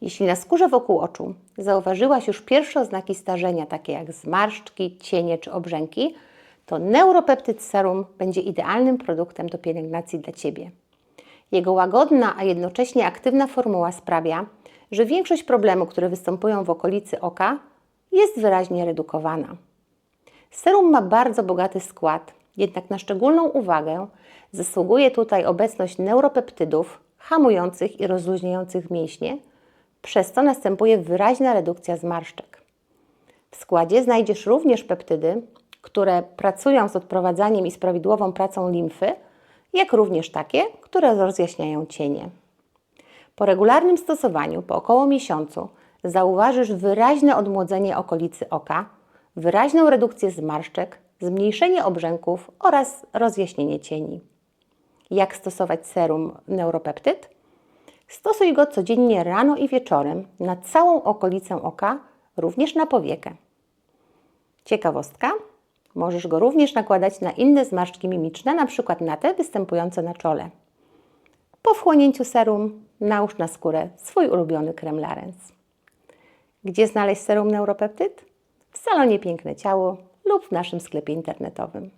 Jeśli na skórze wokół oczu zauważyłaś już pierwsze oznaki starzenia, takie jak zmarszczki, cienie czy obrzęki, to Neuropeptyd Serum będzie idealnym produktem do pielęgnacji dla Ciebie. Jego łagodna, a jednocześnie aktywna formuła sprawia, że większość problemów, które występują w okolicy oka, jest wyraźnie redukowana. Serum ma bardzo bogaty skład, jednak na szczególną uwagę zasługuje tutaj obecność neuropeptydów hamujących i rozluźniających mięśnie, przez co następuje wyraźna redukcja zmarszczek. W składzie znajdziesz również peptydy, które pracują z odprowadzaniem i z prawidłową pracą limfy, jak również takie, które rozjaśniają cienie. Po regularnym stosowaniu, po około miesiącu, zauważysz wyraźne odmłodzenie okolicy oka, wyraźną redukcję zmarszczek, zmniejszenie obrzęków oraz rozjaśnienie cieni. Jak stosować serum Neuropeptyd? Stosuj go codziennie rano i wieczorem na całą okolicę oka, również na powiekę. Ciekawostka? Możesz go również nakładać na inne zmarszczki mimiczne, np. na te występujące na czole. Po wchłonięciu serum nałóż na skórę swój ulubiony krem Larens. Gdzie znaleźć serum Neuropeptyd? W salonie Piękne Ciało lub w naszym sklepie internetowym.